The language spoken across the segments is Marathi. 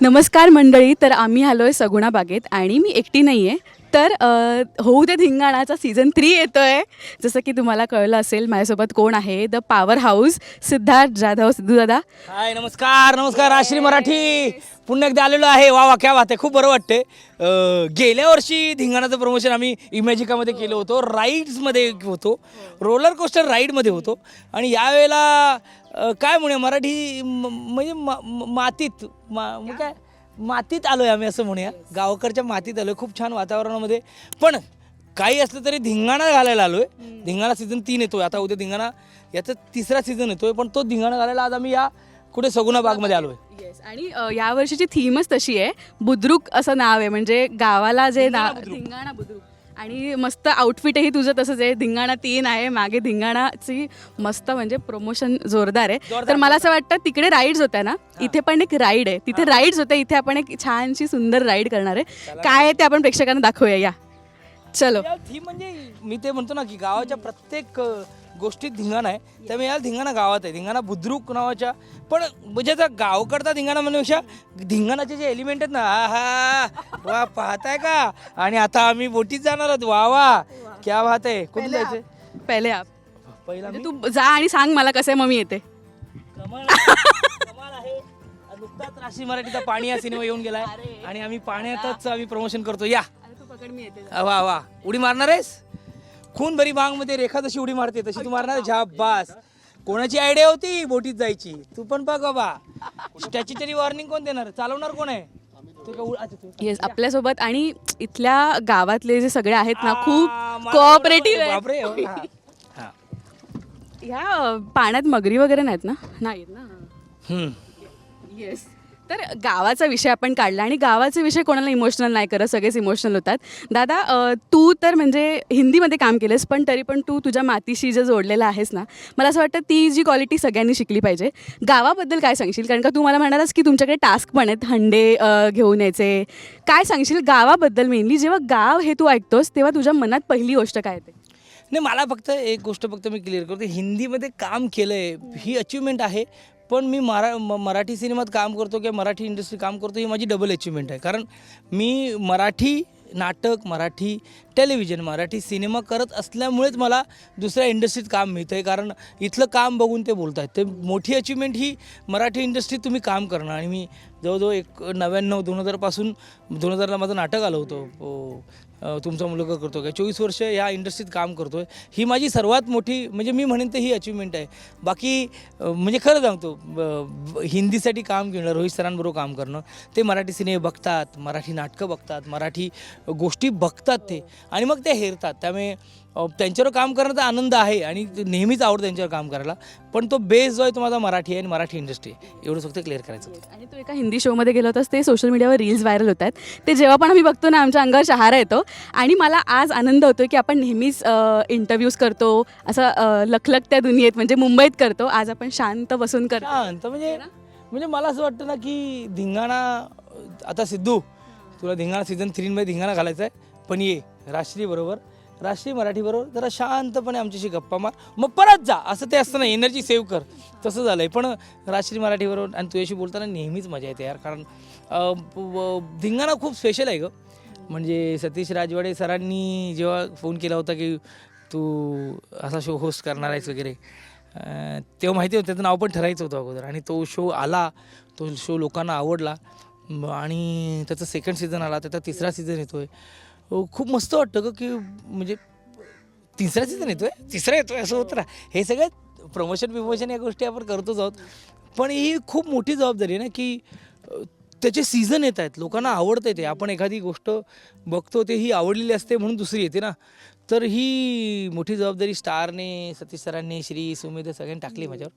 नमस्कार मंडळी तर आम्ही आलो आहे सगुणा बागेत आणि मी एकटी नाही आहे तर अ, होऊ दे धिंगाणाचा सीझन थ्री येतो आहे जसं की तुम्हाला कळलं असेल माझ्यासोबत कोण आहे? The power house Siddharth Jadhav. Siddhu दादा. हाय नमस्कार नमस्कार आश्री मराठी. पुन्हा एकदा आलेलो आहे. वा वा क्या वात आहे. खूप बरं वाटते गेल्या वर्षी धिंगाणाचं प्रमोशन आम्ही इमॅजिकामध्ये केलं होतो. राईड्समध्ये होतो. रोलर कोस्टर राईडमध्ये होतो. आणि यावेळेला अ, काय म्हणूया मराठी म- म्हणजे मा- म- मातीत मा मग म्हणजे काय? मातीत आलो आहे आम्ही असं म्हणूया. गावाकडच्या मातीत आलो खूप छान वातावरणामध्ये. पण काही असलं तरी धिंगाणा घालायला आलो आहे धिंगाणा सीझन तीन येतोय. आता उद्या धिंगाणा याचा तिसरा सीझन येतोय. पण तो धिंगाणा घालायला आज आम्ही या कुठे सगुणा बागमध्ये आलो आहे येस आणि अ, यावर्षीची थीमच तशी आहे. बुद्रुक असं नाव आहे. म्हणजे गावाला जे नाव धिंगाणा बुद्रुक. आणि मस्त आउटफिटही तुझं तसंच आहे. धिंगाणा तीन आहे. मागे धिंगाणाची मस्त म्हणजे प्रमोशन जोरदार आहे. तर मला असं वाटतं तिकडे राईड्स होत्या ना इथे पण एक राईड आहे. तिथे राईड्स होत्या इथे आपण एक छानशी सुंदर राईड करणार आहे. काय आहे ते आपण प्रेक्षकांना दाखवूया. या. चलो. थीम म्हणजे मी ते म्हणतो ना की गावाच्या प्रत्येक गोष्टीत धिंगाणा आहे. त्यामुळे या धिंगाणा गावात आहे. धिंगाणा बुद्रुक नावाच्या पण म्हणजे आता गावकडचा धिंगाणा म्हणण्यापेक्षा धिंगाणाचे जे एलिमेंट आहेत ना आहा वा पाहताय का? आणि आता आम्ही बोटीत जाणार आहोत. वा वा. क्या बात आहे. कुठे जायचंय? पहिले आप. पहिला म्हणजे तू जा आणि सांग मला कसं आहे मग मी येते. कमाल. कमाल आहे. नुकताच राशी मराठीचा पाणी हा सिनेमा येऊन गेलाय. आणि आम्ही पाण्यातच आम्ही प्रमोशन करतो. या. तू पकड मी येते. वा वा. उडी मारणार आहेस? खून भरी बांगमध्ये रेखा जशी उडी मारते तशी तू मारणार झाबास कोणाची आयडिया होती? बोटीत जायची. तू पण बघ बाबा. स्टॅच्युटरी वॉर्निंग कोण देणार? चालवणार कोण आहे? तू का उ- अच्छा, तू. येस आपल्यासोबत आणि इथल्या गावातले जे सगळे आहेत ना आ, खूप मला कोऑपरेटिव्ह आहेत. बापरे हो, हा. हा. ह्या अ, पाण्यात मगरी वगैरे नाहीत ना? नाहीत ना? हम्म. येस तर गावाचा विषय आपण काढला आणि गावाचे विषय कोणाला इमोशनल नाही करत सगळेच इमोशनल होतात. दादा अ, तू तर म्हणजे हिंदीमध्ये काम केलंस पण तरी पण तू तुझ्या मातीशी जे जोडलेलं आहेस ना मला असं वाटतं ती जी क्वालिटी सगळ्यांनी शिकली पाहिजे. गावाबद्दल काय सांगशील? कारण का तू मला म्हणालास की तुमच्याकडे टास्क पण आहेत हंडे अ, घेऊन यायचे. काय सांगशील गावाबद्दल मेनली जेव्हा गाव हे तू ऐकतोस तेव्हा तुझ्या मनात पहिली गोष्ट काय येते? नाही मला फक्त एक गोष्ट फक्त मी क्लिअर करतो हिंदीमध्ये काम केलं आहे ही अचिव्हमेंट आहे. पण मी मरा म- मराठी सिनेमात काम करतो किंवा मराठी इंडस्ट्री काम करतो ही माझी डबल अचिव्हमेंट आहे. कारण मी मराठी नाटक मराठी टेलिव्हिजन मराठी सिनेमा करत असल्यामुळेच मला दुसऱ्या इंडस्ट्रीत काम मिळतं आहे कारण इथलं काम बघून ते बोलत आहेत ते मोठी अचिव्हमेंट ही मराठी इंडस्ट्रीत तुम्ही काम करणं आणि मी जवळजवळ एक नव्याण्णव दोन हजारपासून दोन हजारला माझं नाटक आलं होतं. हो. तुमचा मुलगा करतो काय चोवीस वर्ष या इंडस्ट्रीत काम करतो आहे ही माझी सर्वात मोठी म्हणजे मी म्हणेन तर ही अचिव्हमेंट आहे. बाकी म्हणजे खरं सांगतो ब- हिंदीसाठी काम घेणं रोहित सरांबरोबर काम करणं ते मराठी सिनेमे बघतात मराठी नाटकं बघतात मराठी गोष्टी बघतात ते. आणि मग ते हेरतात. त्यामुळे त्यांच्यावर काम करण्याचा आनंद आहे आणि नेहमीच आवडतं त्यांच्यावर काम करायला. पण तो बेस जो आहे तो माझा मराठी आहे आणि मराठी इंडस्ट्री एवढं फक्त क्लिअर करायचं. आणि तू एका हिंदी शोमध्ये गेलो होतास ते सोशल मीडियावर रील्स व्हायरल होत आहेत. ते जेव्हा पण आम्ही बघतो ना आमच्या अंगावर शहारा येतो. आणि मला आज आनंद होतो की आपण नेहमीच इंटरव्ह्यूज करतो असं लखलखत्या दुनियेत म्हणजे मुंबईत करतो. आज आपण शांत बसून करतो. शांत म्हणजे म्हणजे मला असं वाटतं ना की धिंगाणा आता सिद्धू तुला धिंगाणा सीझन थ्रीमध्ये धिंगाणा घालायचा आहे पण ये राष्ट्रीय बरोबर. राष्ट्रीय मराठी बरोबर जरा शांतपणे आमच्याशी गप्पा मार. मग परत जा असं ते असतं ना एनर्जी सेव्ह कर. तसं झालंय. पण राष्ट्रीय मराठी बरोबर आणि तुझ्याशी बोलताना नेहमीच मजा येते यार. कारण धिंगाणा खूप स्पेशल आहे ग. म्हणजे सतीश राजवाडे सरांनी जेव्हा फोन केला होता की तू असा शो होस्ट करणार आहेस वगैरे तेव्हा माहिती होतं त्याचं नाव पण ठरायचं होतं अगोदर. आणि तो शो आला तो शो लोकांना आवडला. आणि त्याचा सेकंड सीझन आला त्याचा तिसरा सीझन येतो आहे खूप मस्त वाटतं ग की म्हणजे तिसरा सीझन येतोय? तिसरा येतोय असं होतं ना. हे सगळं प्रमोशन विमोशन या गोष्टी आपण करतोच आहोत. पण ही खूप मोठी जबाबदारी आहे ना की त्याचे सीझन येत आहेत. लोकांना आवडतं ते. आपण एखादी गोष्ट बघतो ते ही आवडलेली असते म्हणून दुसरी येते ना. तर ही मोठी जबाबदारी स्टारने सतीश सरांनी श्री सुमेध सगळ्यांनी टाकली माझ्यावर.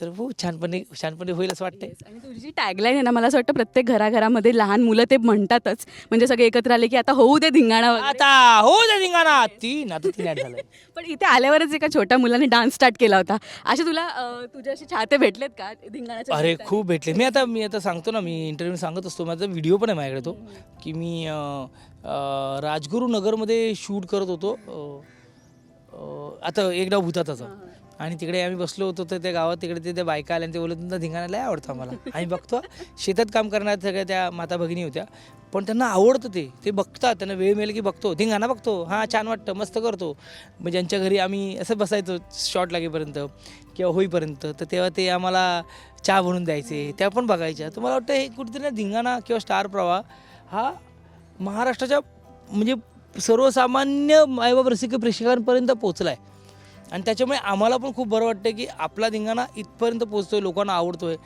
तर हो छानपणे छानपणे होईल असं वाटतंय. आणि तुझी जी टॅगलाईन आहे ना मला असं वाटतं प्रत्येक घराघरामध्ये लहान मुलं ते म्हणतातच. म्हणजे सगळे एकत्र आले की आता होऊ दे धिंगाणा वगैरे. आता हो दे धिंगाणा. तीन आता तीन ऍड झालंय पण इथे आल्यावरच एका छोट्या मुलाने डान्स स्टार्ट केला होता. असे तुला अ, तुझे असे चाहते भेटलेत का धिंगाणाच्या अरे निमित्ताने? खूप भेटले. मी आता मी आता सांगतो ना मी इंटरव्ह्यू सांगत असतो. माझा व्हिडिओ पण आहे माझ्याकडे तो की मी अं, अं, राजगुरू नगरमध्ये शूट करत होतो. अं, अं, आता एक डाव भूताचा आणि तिकडे आम्ही बसलो होतो तर त्या गावात तिकडे ते त्या बायका आल्या आणि ते बोलत तुमचा धिंगाणा लय आवडतं आम्हाला. आम्ही बघतो. शेतात काम करणाऱ्या सगळ्या त्या माता भगिनी होत्या. पण त्यांना आवडतं ते. ते बघतात. त्यांना वेळ मिळेल की बघतो. धिंगाणा बघतो. हां छान वाटतं. मस्त करतो. मग ज्यांच्या घरी आम्ही असं बसायचो शॉट लागेपर्यंत किंवा होईपर्यंत तर तेव्हा ते आम्हाला चहा बनवून द्यायचे. त्या पण बघायच्या. तर मला वाटतं हे कुठेतरी ना धिंगाणा किंवा स्टार प्रवाह हा महाराष्ट्राच्या म्हणजे सर्वसामान्य मायबाप रसिक प्रेक्षकांपर्यंत पोचला आहे आणि त्याच्यामुळे आम्हाला पण खूप बरं वाटतं की आपला धिंगाणा इथपर्यंत पोचतोय लोकांना आवडतोय.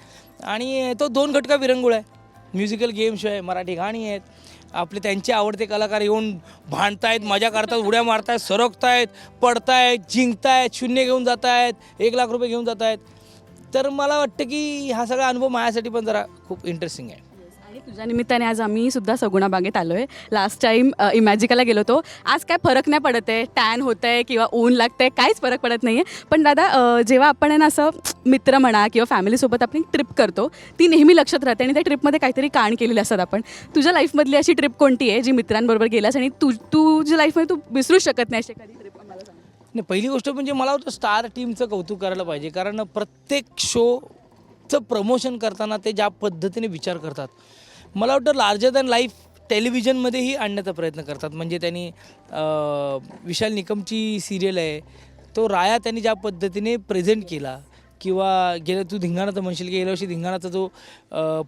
आणि तो दोन घटका विरंगुळ आहे. म्युझिकल गेम शो आहे मराठी गाणी आहेत. आपले त्यांचे आवडते कलाकार येऊन भांडतायत मजा करतात उड्या मारतायत सरकतायत पडतायत जिंकतायत शून्य घेऊन जात आहेत एक लाख रुपये घेऊन जात आहेत तर मला वाटतं की हा सगळा अनुभव माझ्यासाठी पण जरा खूप इंटरेस्टिंग आहे. आणि तुझ्या निमित्ताने आज आम्ही सुद्धा सगुणा बागेत आलो आहे लास्ट टाईम इमॅजिकाला गेलो होतो. आज काय फरक नाही पडत आहे? टॅन होत आहे किंवा ऊन लागतं आहे काहीच फरक पडत नाही आहे पण दादा जेव्हा आपण आहे ना असं मित्र म्हणा किंवा फॅमिलीसोबत आपण ट्रिप करतो ती नेहमी लक्षात राहते आणि त्या ट्रिपमध्ये काहीतरी काण केलेले असतात आपण. तुझ्या लाईफमधली अशी ट्रिप कोणती आहे जी मित्रांबरोबर गेलास आणि तू तुझ्या लाईफमध्ये तू विसरूच शकत नाही अशी कधी ट्रिप सांग. नाही पहिली गोष्ट म्हणजे मला वाटतं स्टार टीमचं कौतुक करायला पाहिजे. कारण प्रत्येक शो चं प्रमोशन करताना ते ज्या पद्धतीने विचार करतात. मला वाटतं लार्जर दॅन लाईफ टेलिव्हिजनमध्येही आणण्याचा प्रयत्न करतात. म्हणजे त्यांनी विशाल निकमची सिरियल आहे. तो राया त्यांनी ज्या पद्धतीने प्रेझेंट केला किंवा गेलं तू धिंगाणाचं म्हणशील की गेल्या वर्षी धिंगाणाचा जो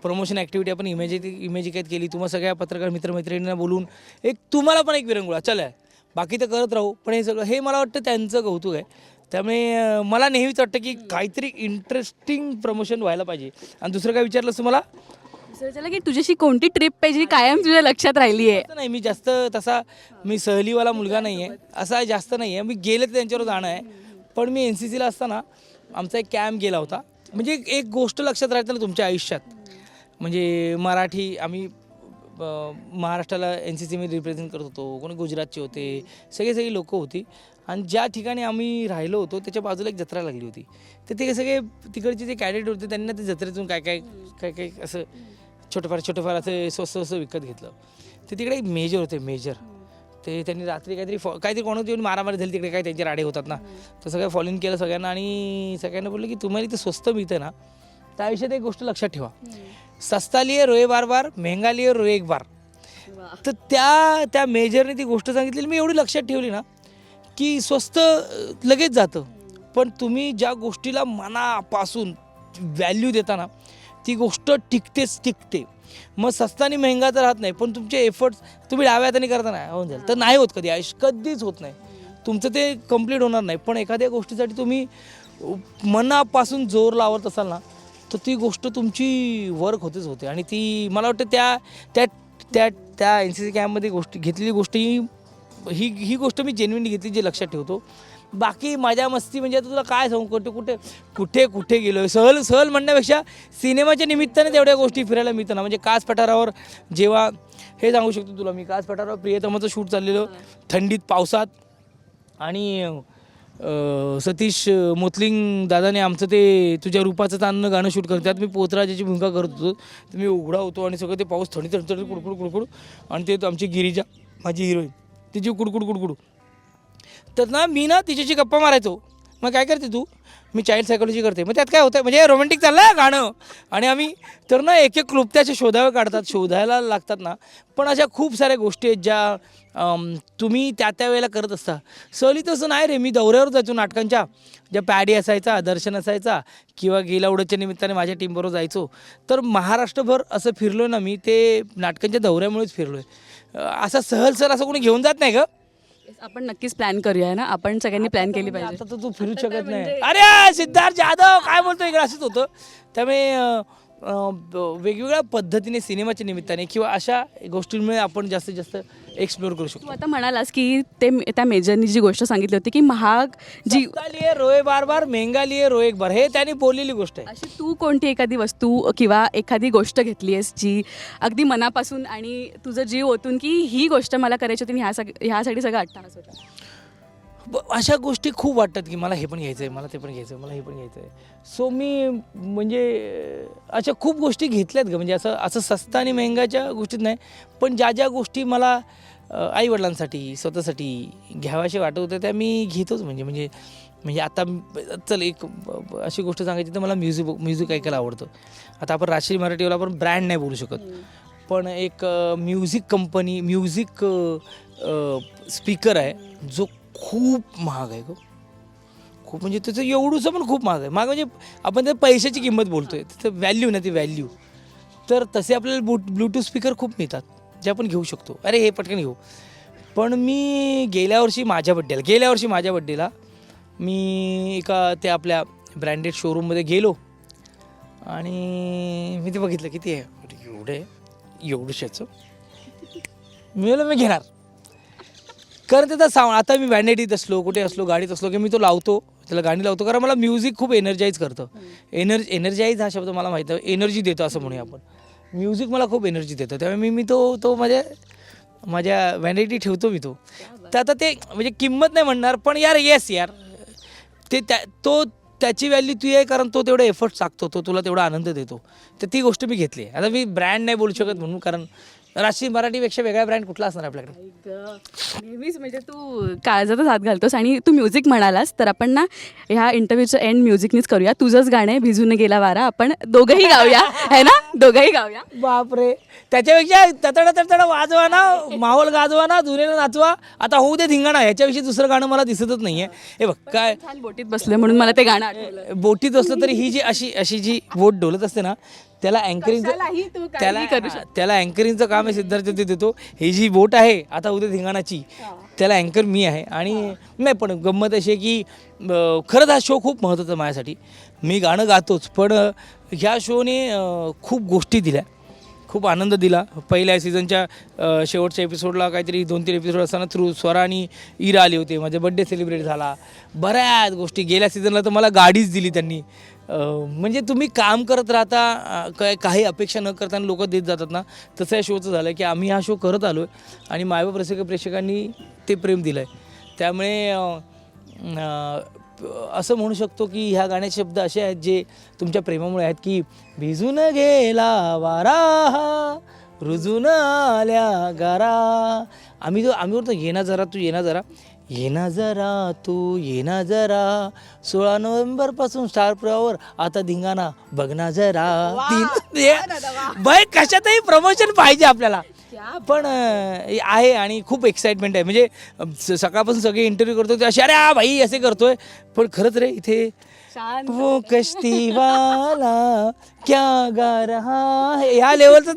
प्रमोशन ॲक्टिव्हिटी आपण इमेज इमेजिकेत केली तुम्हा सगळ्या पत्रकार मित्रमैत्रिणींना बोलून एक तुम्हाला पण एक विरंगुळा चल आहे बाकी तर करत राहू. पण हे सगळं हे मला वाटतं त्यांचं कौतुक आहे. त्यामुळे मला नेहमीच वाटतं की काहीतरी इंटरेस्टिंग प्रमोशन व्हायला पाहिजे. आणि दुसरं काय विचारलं तुम्हाला विचारलं की तुझ्याशी कोणती ट्रिप पाहिजे? कायम तुझ्या लक्षात राहिली आहे नाही मी जास्त तसा मी सहलीवाला मुलगा नाही आहे असा जास्त नाही आहे मी गेले तर त्यांच्यावर जाणं आहे. पण मी एन सी सीला असताना आमचा एक कॅम्प गेला होता. म्हणजे एक- गोष्ट लक्षात राहते ना तुमच्या आयुष्यात. म्हणजे मराठी आम्ही महाराष्ट्राला एन सी सीमध्ये रिप्रेझेंट करत होतो. कोणी गुजरातचे होते. सगळे सगळी लोकं होती. आणि ज्या ठिकाणी आम्ही राहिलो होतो त्याच्या बाजूला एक जत्रा लागली होती. तर ते सगळे तिकडचे जे कॅडेट होते त्यांना ते जत्रेतून काय काय काय काय असं छोटंफार छोटंफार असं स्वस्त स्वस्त विकत घेतलं. तर तिकडे एक मेजर होते मेजर ते त्यांनी रात्री काहीतरी फॉ काहीतरी कोणावर येऊन मारामारी झाली तिकडे काय त्यांचे राडे होतात ना. तर सगळं फॉलोइंग केलं सगळ्यांना आणि सगळ्यांना बोललं की तुम्हाला इथे स्वस्त मिळतं ना. त्या आयुष्यात एक गोष्ट लक्षात ठेवा. सस्ता लिये रोये बार बार महंगा लिये रोये एक बार तर त्या त्या मेजरने ती गोष्ट सांगितलेली मी एवढी लक्षात ठेवली ना की स्वस्त लगेच जातं. पण तुम्ही ज्या गोष्टीला मनापासून व्हॅल्यू देता ना ती गोष्ट टिकतेच टिकते. मग सस्ता आणि महंगा तर राहत नाही पण तुमचे एफर्ट्स तुम्ही डाव्या हाताने करता नाही होऊन जाईल. तर नाही होत कधी आयुष्य कधीच होत नाही. तुमचं ते कंप्लीट होणार नाही. पण एखाद्या गोष्टीसाठी तुम्ही मनापासून जोर लावत असाल ना तर ती गोष्ट तुमची वर्क होतेच होते. आणि ती मला वाटतं त्या त्या त्या त्या एन सी सी कॅम्पमध्ये गोष्ट घेतलेली गोष्ट ही ही ही गोष्ट मी जेन्युनली घेतली जे लक्षात ठेवतो. बाकी माझ्या मस्ती म्हणजे आता तुला काय सांगू कुठे कुठे कुठे कुठे गेलो सहल सहल म्हणण्यापेक्षा सिनेमाच्या निमित्ताने तेवढ्या गोष्टी फिरायला मिळतं ना. म्हणजे कास पठारावर जेव्हा हे सांगू शकतो तुला मी कास पठारावर प्रियतमाचं शूट चाललेलं थंडीत पावसात आणि सतीश मोतलिंग दादाने आमचं ते तुझ्या रूपाचं ताणणं गाणं शूट करतात मी पोतराजाची भूमिका करत होतो. तर मी उघडा होतो आणि सगळं ते पाऊस थंडी थंडी थंडी कुडकुड कुडकुड आणि ते आमची गिरीजा माझी हिरोईन तिची कुडकुड कुडकुड. तर ना मी ना तिच्याशी गप्पा मारायचो. मग काय करते तू? मी चाइल्ड सायकोलॉजी करते. मग त्यात काय होतं म्हणजे रोमॅन्टिक चाललं आहे गाणं. आणि आम्ही तर ना एक एक क्लुप्त्याचे शोधावे काढतात शोधायला लागतात ना. पण अशा खूप साऱ्या गोष्टी आहेत ज्या तुम्ही त्या त्या वेळेला करत असता. सहली तसं नाही रे. मी दौऱ्यावर जायचो नाटकांच्या. ज्या पॅडी असायचा दर्शन असायचा किंवा गेला उडच्या निमित्ताने माझ्या टीमबरोबर जायचो. तर महाराष्ट्रभर असं फिरलो ना मी ते नाटकांच्या दौऱ्यामुळेच फिरलो आहे असा सहल सर असं कोणी घेऊन जात नाही गं. आपण नक्कीच प्लॅन करूया ना. आपण सगळ्यांनी प्लॅन केली पाहिजे. आता तर तू फिरू शकत नाही. अरे सिद्धार्थ जाधव काय बोलतो इकडे? असंच होतं. त्यामुळे अं, वेगवेगळ्या पद्धतीने सिनेमाच्या निमित्ताने किंवा अशा गोष्टींमुळे आपण जास्तीत जास्त एक्सप्लोर करू तू शकतो आता म्हणालास की ते त्या मेजरनी जी गोष्ट सांगितली होती की महाग जी लिये रोए बार बार महंगा लिये रोए एक बार. हे त्यांनी बोललेली गोष्ट आहे. अशी तू कोणती एखादी वस्तू किंवा एखादी गोष्ट घेतली आहेस जी अगदी मनापासून आणि तुझं जीव ओतून की ही गोष्ट मला करायची होती आणि ह्या सग ह्यासाठी सगळं अट्टाहास होता अशा गोष्टी खूप वाटतात की मला हे पण घ्यायचं आहे मला ते पण घ्यायचं आहे मला हे पण घ्यायचं आहे सो मी म्हणजे अशा खूप गोष्टी घेतल्यात ग. म्हणजे असं असं सस्ता आणि महंगाच्या गोष्टीत नाही पण ज्या ज्या गोष्टी मला आई वडिलांसाठी स्वतःसाठी घ्याव्याशा वाटत होत्या त्या मी घेतोच. म्हणजे म्हणजे म्हणजे आता चल एक अशी गोष्ट सांगायची तर मला म्युझिक म्युझिक ऐकायला आवडतं. आता आपण राष्ट्रीय मराठीवर आपण ब्रँड नाही बोलू शकत. पण एक म्युझिक कंपनी म्युझिक स्पीकर आहे जो खूप महाग आहे ग. खूप म्हणजे त्याचं एवढूचं पण खूप महाग आहे. महाग म्हणजे आपण त्या पैशाची किंमत बोलतोय. तिथं व्हॅल्यू ना ती व्हॅल्यू तर तसे आपल्याला बूट ब्लूटूथ स्पीकर खूप मिळतात जे आपण घेऊ शकतो. अरे हे पटकन घेऊ. पण मी गेल्या वर्षी माझ्या बड्डेला गेल्या वर्षी माझ्या बड्डेला मी एका त्या आपल्या ब्रँडेड शोरूममध्ये गेलो. आणि मी ते बघितलं किती आहे? एवढे एवढंशाचं. मी मी घेणार. कारण त्याचा साऊंड आता मी व्हॅनेटीत असलो कुठे असलो गाडीत असलो की मी तो लावतो त्याला गाणी लावतो. कारण मला म्युझिक खूप एनर्जाईज करतं. एनर्ज एनर्जाईज हा शब्द मला माहिती आहे. एनर्जी देतो असं म्हणूया आपण. म्युझिक मला खूप एनर्जी देतं. त्यामुळे मी मी तो तो माझ्या माझ्या व्हॅनिटी ठेवतो मी तो. तर आता ते म्हणजे किंमत नाही म्हणणार पण यार येस यार. ते त्या तो त्याची व्हॅल्यू तू आहे कारण तो तेवढा एफर्ट टाकतो तो तुला तेवढा आनंद देतो. तर ती गोष्ट मी घेतली आहे. आता मी ब्रँड नाही बोलू शकत म्हणून कारण राष्ट्रीय मराठीपेक्षा वेगळा ब्रँड कुठला असणार आपल्याकडे? नेहमीच म्हणजे तू काळजातच हात घालतोस आणि तू म्युझिक म्हणालास तर आपण ना ह्या इंटरव्ह्यूचं एंड म्युझिकनीच करूया. तुझंच गाणं आहे भिजून गेला वारा. आपण दोघंही गाऊया. है ना? दोघंही गाऊया. बापरे. त्याच्यापेक्षा ततडा ततडा वाजवा ना माहोल गाजवा ना जुनेला नाचवा. आता होऊ दे धिंगाणा ह्याच्याविषयी दुसरं गाणं मला दिसतच नाहीये. हे बघ काय? छान बोटीत बसलोय म्हणून मला ते गाणं आठवलं. बोटीत असलं तरी ही जी अशी अशी जी बोट डोलत असते ना त्याला अँकरिंगचं काहीही त्याला त्याला अँकरिंगचं काम आहे सिद्धार्थ ते. देतो ही जी बोट आहे आता उद्या धिंगाणाची त्याला अँकर मी आहे. आणि नाही पण गंमत अशी आहे की खरंच हा शो खूप महत्त्वाचा माझ्यासाठी. मी गाणं गातोच पण ह्या शोने खूप गोष्टी दिल्या. खूप आनंद दिला. पहिल्या सीझनच्या शेवटच्या एपिसोडला काहीतरी दोन तीन एपिसोड असताना थ्रू स्वरा आणि इरा आले होते. माझा बड्डे सेलिब्रेट झाला. बऱ्याच गोष्टी. गेल्या सीझनला तर मला गाडीच दिली त्यांनी. म्हणजे तुम्ही काम करत राहता काय काही अपेक्षा न करताना लोक देत जातात ना? तसं या शोचं झालं की आम्ही हा शो करत आलो आहे आणि मायबाप रसिक प्रेक्षकांनी ते प्रेम दिलं आहे त्यामुळे असं म्हणू शकतो की ह्या गाण्याचे शब्द असे आहेत जे तुमच्या प्रेमामुळे आहेत की भिजून गेला वारा रुजून आल्या गारा. आम्ही जो आम्ही बोलतो ये ना जरा तू ये ना जरा. ये ना जरा तू ये ना जरा. सोळा नोव्हेंबरपासून स्टार प्रवावर आता धिंगाणा बघ ना जरा. बाई कशातही प्रमोशन पाहिजे आपल्याला. पण आहे. आणि खूप एक्साइटमेंट आहे. म्हणजे सकाळपासून सगळे इंटरव्ह्यू करतो ते असे अरे हा भाई असे करतोय. पण खरंच रे इथे वो कश्ती वाला क्या गा रहा है? या लेवलचा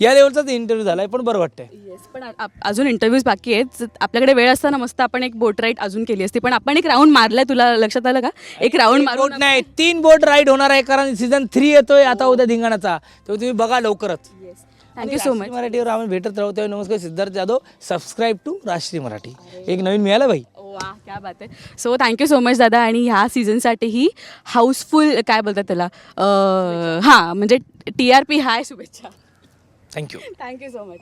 या लेवलचा इंटरव्ह्यू झालाय पण बरं वाटतंय. येस पण आ- आप- अजून इंटरव्ह्यूज बाकी आहेत. आपल्याकडे वेळ असताना मस्त आपण एक बोट राईड अजून केली असती. पण आपण एक राऊंड मारलाय तुला लक्षात आलं का? एक राऊंड बोट मारून नाही तीन बोट राईड होणार आहे कारण सीझन थ्री येतोय आता उद्या धिंगाणाचा. तेव्हा तुम्ही बघा लवकरच. थँक्यू सो मच मराठीवर आपण भेटत राहू. तेव्हा नमस्कार सिद्धार्थ जाधव सबस्क्राईब टू राष्ट्रीय मराठी. एक नवीन मिळालं भाई. वा क्या बात आहे. सो थँक्यू सो मच दादा. आणि ह्या सीझनसाठीही हाऊसफुल काय बोलतात त्याला? हां म्हणजे टी आर पी हाय शुभेच्छा. Thank you thank you so much